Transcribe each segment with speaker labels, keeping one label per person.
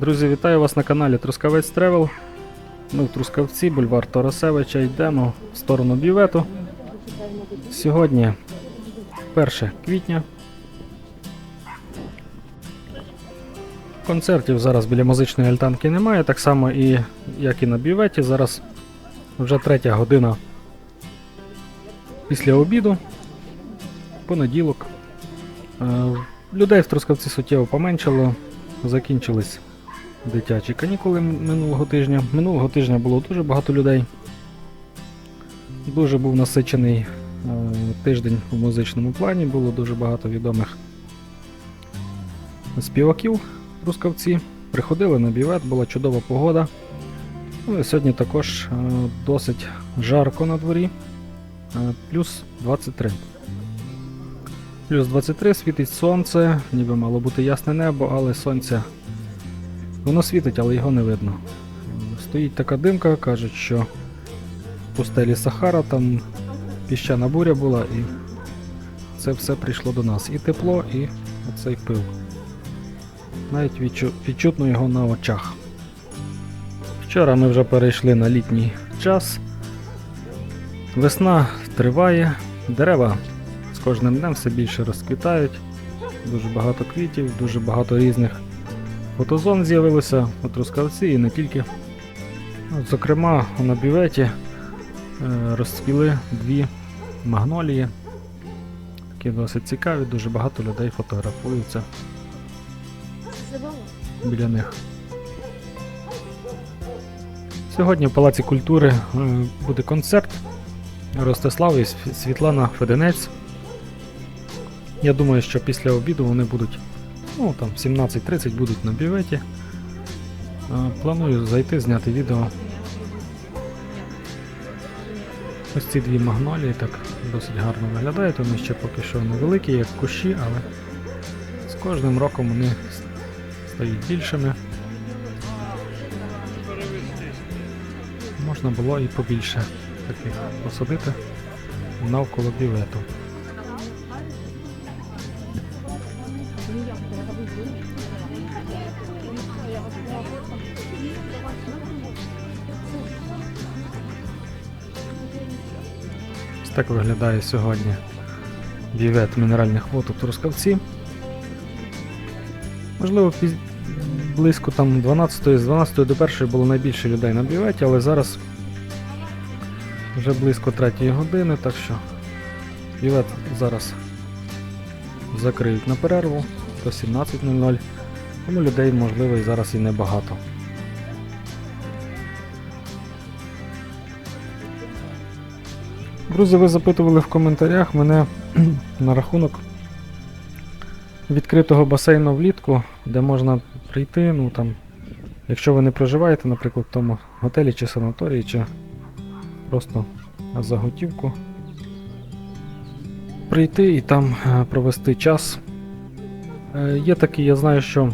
Speaker 1: Друзі, вітаю вас на каналі Трускавець Тревел. Ми в Трускавці, бульвар Тарасевича, йдемо в сторону бювету. Сьогодні 1 квітня. Концертів зараз біля музичної альтанки немає, так само і як і на бюветі. Зараз вже третя година після обіду, понеділок. Е, Людей в Трускавці суттєво поменшало, закінчились дитячі канікули минулого тижня. Минулого тижня було дуже багато людей. Дуже був насичений е, тиждень у музичному плані, було дуже багато відомих співаків в Трускавці. Приходили на бівет, була чудова погода. Ну і сьогодні також е, досить жарко на дворі. Е, плюс 23. Плюс 23 світить сонце, ніби мало бути ясне небо, але сонце воно світить, але його не видно. Стоїть така димка, кажуть, що в пустелі Сахара там піщана буря була, і це все прийшло до нас. І тепло, і оцей пил. Навіть відчу- відчутно його на очах. Вчора ми вже перейшли на літній час. Весна триває, дерева з кожним днем все більше розквітають. Дуже багато квітів, дуже багато різних фотозон з'явилося у Трускавці і не тільки. Зокрема, на бюветі е, розцвіли дві магнолії. Такі досить цікаві, дуже багато людей фотографуються біля них. Сьогодні в Палаці культури е, буде концерт Ростислав і Світлана Феденець. Я думаю, що після обіду вони будуть, ну там 17.30 будуть на бюветі. Е, Планую зайти, зняти відео. Ось ці дві магнолії так досить гарно виглядають, вони ще поки що невеликі, як кущі, але з кожним роком вони стають більшими. Можна було і побільше таких посадити навколо бювету. Так виглядає сьогодні бювет мінеральних вод у Трускавці. Можливо, піз... близько там 12 з 12 до 1 було найбільше людей на бюветі, але зараз вже близько 3 години, так що бювет зараз закриють на перерву до 17.00, тому людей можливо і зараз і небагато. Друзі, ви запитували в коментарях мене на рахунок відкритого басейну влітку, де можна прийти, ну там, якщо ви не проживаєте, наприклад, в тому готелі чи санаторії, чи просто за готівку прийти і там е, провести час. Е, Є такий, я знаю, що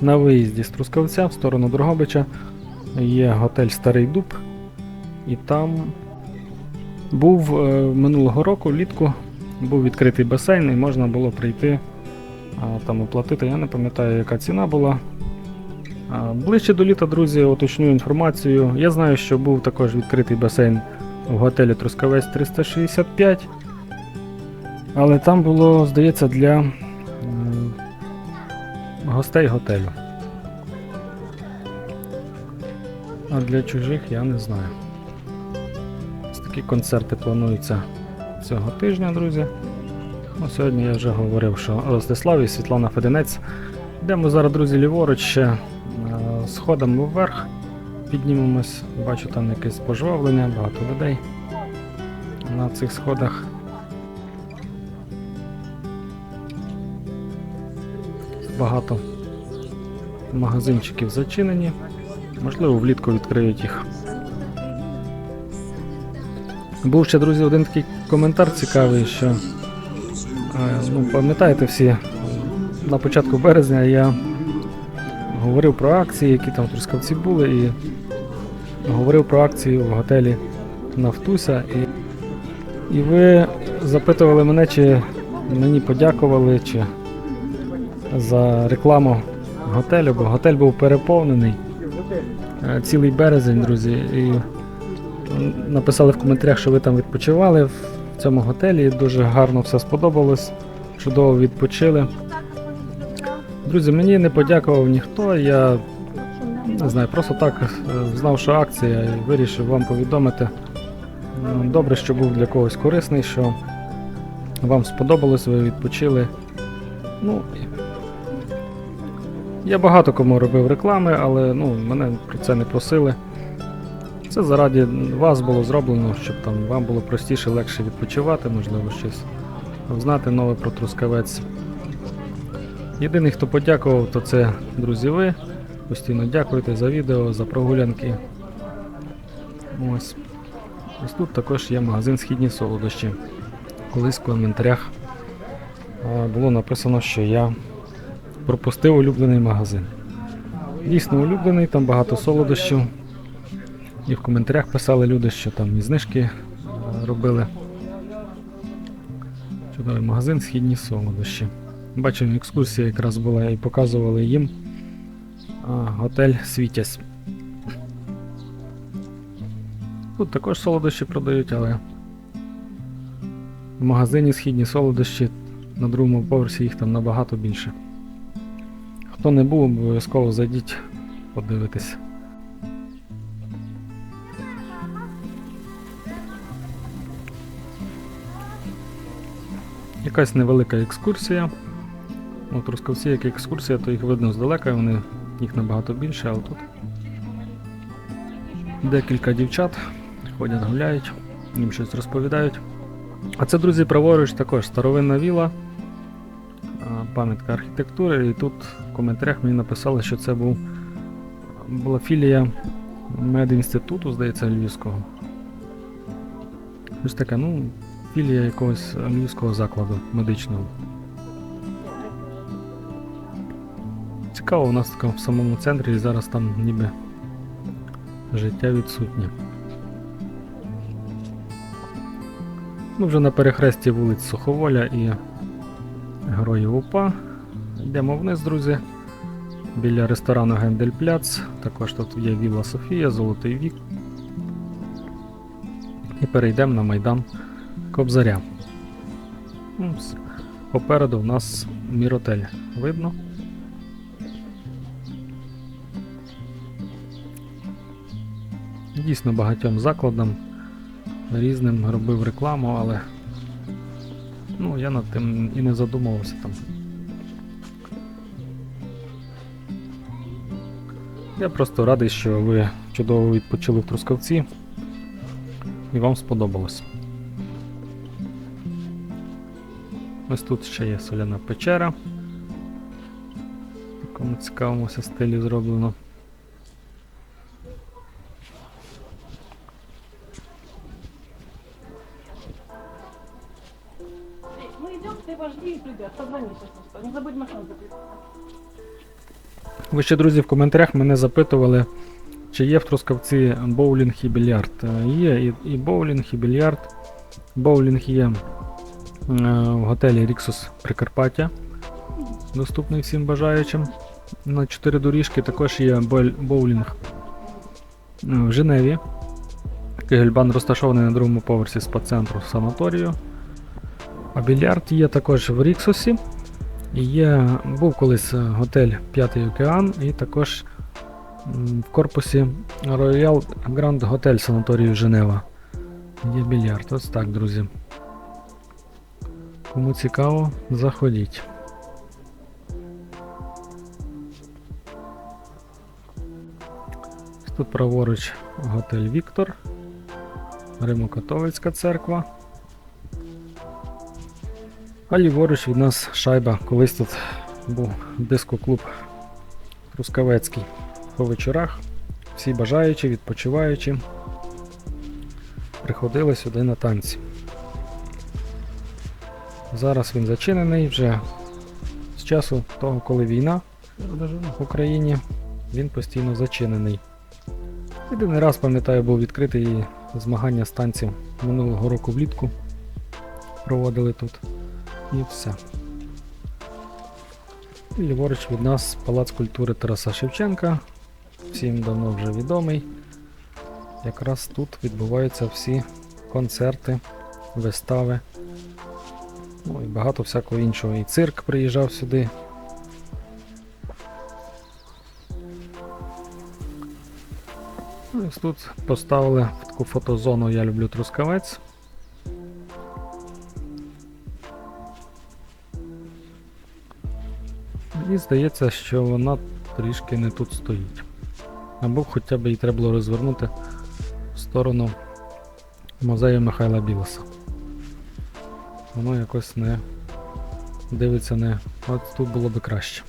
Speaker 1: на виїзді з Трускавця в сторону Дрогобича є готель Старий Дуб, і там був е, минулого року влітку був відкритий басейн і можна було прийти там оплатити. Я не пам'ятаю, яка ціна була. Ближче до літа, друзі, уточню інформацію. Я знаю, що був також відкритий басейн в готелі Трускавець 365. Але там було, здається, для гостей готелю. А для чужих я не знаю. Такі концерти плануються цього тижня, друзі. Ну, сьогодні я вже говорив, що Ростислав і Світлана Феденець. Йдемо зараз, друзі, ліворуч ще е, сходимо вверх, піднімемось. Бачу там якесь пожвавлення, багато людей на цих сходах. Багато магазинчиків зачинені. Можливо, влітку відкриють їх. Був ще, друзі, один такий коментар цікавий, що е, ну, пам'ятаєте всі, на початку березня я говорив про акції, які там в Трускавці були, і говорив про акції в готелі Нафтуся. І, і ви запитували мене, чи мені подякували, чи за рекламу готелю, бо готель був переповнений. Е, Цілий березень, друзі. І написали в коментарях, що ви там відпочивали в цьому готелі. Дуже гарно все сподобалось. Чудово відпочили. Друзі, мені не подякував ніхто. Я не знаю, просто так е, знав, що акція і вирішив вам повідомити. Добре, що був для когось корисний, що вам сподобалось, ви відпочили. Ну, я багато кому робив реклами, але ну, мене про це не просили. Це заради вас було зроблено, щоб там вам було простіше, легше відпочивати, можливо, щось знати нове про Трускавець. Єдиний, хто подякував, то це друзі ви. Постійно дякуйте за відео, за прогулянки. Ось. Ось тут також є магазин Східні солодощі. Колись в коментарях було написано, що я пропустив улюблений магазин. Дійсно улюблений, там багато солодощів. І в коментарях писали люди, що там і знижки робили. Чудовий магазин Східні солодощі. Бачив, екскурсія якраз була і показували їм а, готель Світязь. Тут також солодощі продають, але в магазині східні солодощі на другому поверсі їх там набагато більше. Хто не був, обов'язково зайдіть, подивитись. Якась невелика екскурсія. От Рускавці, як екскурсія, то їх видно здалека, вони їх набагато більше, але тут декілька дівчат ходять, гуляють, їм щось розповідають. А це, друзі, праворуч також старовинна віла, пам'ятка архітектури. І тут в коментарях мені написали, що це був, була філія медінституту, здається, львівського. Ось таке, ну, філія якогось львівського закладу медичного. Цікаво, у нас така в самому центрі і зараз там ніби життя відсутнє. Ми вже на перехресті вулиць Суховоля і Героїв УПА. Йдемо вниз, друзі. Біля ресторану Гендель-Пляц. Також тут є Вілла Софія, Золотий вік. І перейдемо на Майдан Кобзаря. Ну, Попереду в нас Міротель. Видно? Дійсно багатьом закладам різним робив рекламу, але ну, я над тим і не задумувався там. Я просто радий, що ви чудово відпочили в Трускавці і вам сподобалось. Ось тут ще є соляна печера. В такому цікавому ся стилі зроблено.
Speaker 2: Мы идем, ты вожди и придет. Позвони сейчас, что не забудь машину закрыть.
Speaker 1: Ви ще, друзі, в коментарях мене запитували, чи є в Трускавці боулінг і більярд. Е, Є і, і боулінг, і більярд. Боулінг є е, в готелі Ріксус Прикарпаття, доступний всім бажаючим. На 4 доріжки також є боулінг е, в Женеві. Кегельбан розташований на другому поверсі спа-центру санаторію. А більярд є також в Ріксусі. Є, був колись е, готель П'ятий океан, і також в корпусі Royal Grand Hotel санаторію Женева. Є більярд. Ось так, друзі. Кому цікаво, заходіть. Тут праворуч готель Віктор, Римо-католицька церква. А ліворуч від нас шайба. Колись тут був дискоклуб Трускавецький. По вечорах всі бажаючі, відпочиваючі, приходили сюди на танці. Зараз він зачинений вже з часу того, коли війна в Україні, він постійно зачинений. Єдиний раз, пам'ятаю, був відкритий змагання з танців минулого року влітку. Проводили тут. І все. Ліворуч від нас Палац культури Тараса Шевченка. Всім давно вже відомий. Якраз тут відбуваються всі концерти, вистави. І багато всякого іншого. І цирк приїжджав сюди. Ну, ось тут поставили таку фотозону Я люблю трускавець. Мені здається, що вона трішки не тут стоїть. Або хоча б її треба було розвернути в сторону музею Михайла Білоса. Воно якось не дивиться не. От тут було би краще.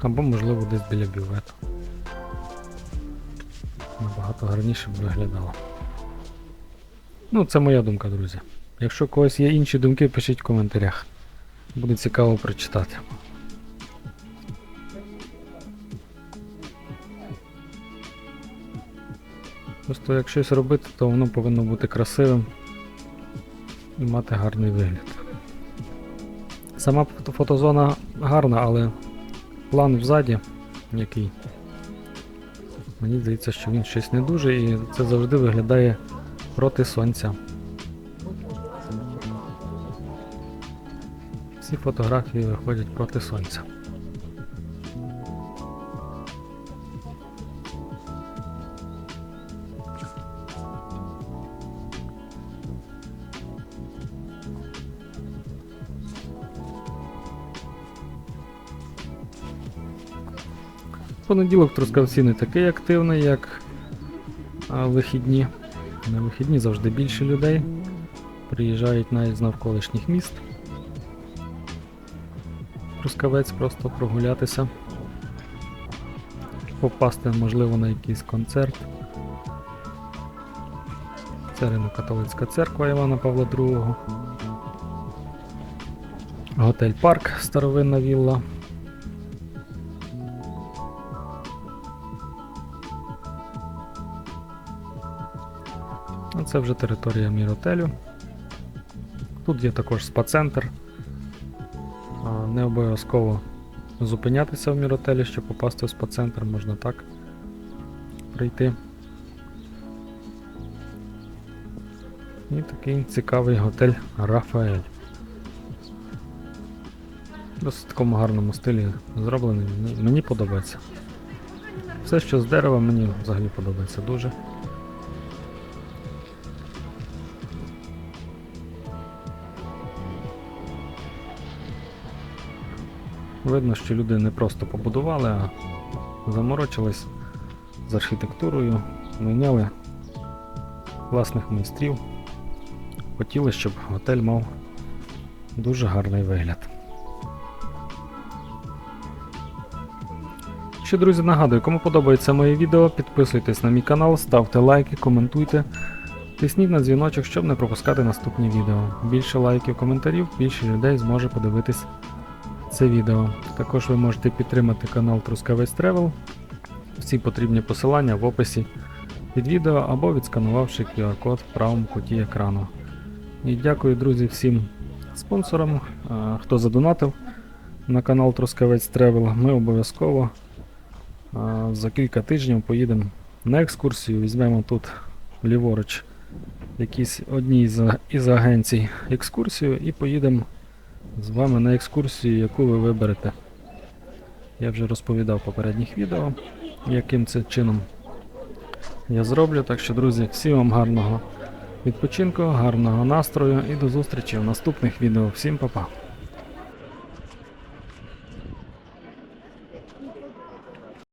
Speaker 1: Або, можливо, десь біля бювету. Набагато гарніше б виглядало. Ну, це моя думка, друзі. Якщо у когось є інші думки, пишіть в коментарях. Буде цікаво прочитати. Просто як щось робити, то воно повинно бути красивим і мати гарний вигляд. Сама фотозона гарна, але план взаді який. Мені здається, що він щось не дуже і це завжди виглядає проти сонця. Всі фотографії виходять проти сонця. Понеділок Трускавці не такий активний, як вихідні. На вихідні завжди більше людей. Приїжджають навіть з навколишніх міст. Трускавець просто прогулятися. Попасти, можливо, на якийсь концерт. Це Римо-католицька церква Івана Павла II. Готель Парк, старовинна вілла. Це вже територія Міротелю. Тут є також спа-центр. Не обов'язково зупинятися в Міротелі, щоб попасти в спа-центр, можна так прийти. І такий цікавий готель Рафаель. Досить в такому гарному стилі зроблений, мені, подобається. Все, що з дерева, мені взагалі подобається дуже. Видно, що люди не просто побудували, а заморочились з архітектурою, найняли власних майстрів. Хотіли, щоб готель мав дуже гарний вигляд. Ще, друзі, нагадую, кому подобається моє відео, підписуйтесь на мій канал, ставте лайки, коментуйте, тисніть на дзвіночок, щоб не пропускати наступні відео. Більше лайків, коментарів, більше людей зможе подивитись це відео. Також ви можете підтримати канал Трускавець Travel. Всі потрібні посилання в описі під відео або відсканувавши QR-код в правому куті екрану. І дякую, друзі, всім спонсорам, хто задонатив на канал Трускавець Travel. Ми обов'язково за кілька тижнів поїдемо на екскурсію. Візьмемо тут ліворуч якісь одні із, із агенцій екскурсію і поїдемо з вами на екскурсію, яку ви виберете. Я вже розповідав в попередніх відео, яким це чином я зроблю. Так що, друзі, всім вам гарного відпочинку, гарного настрою і до зустрічі в наступних відео. Всім па-па!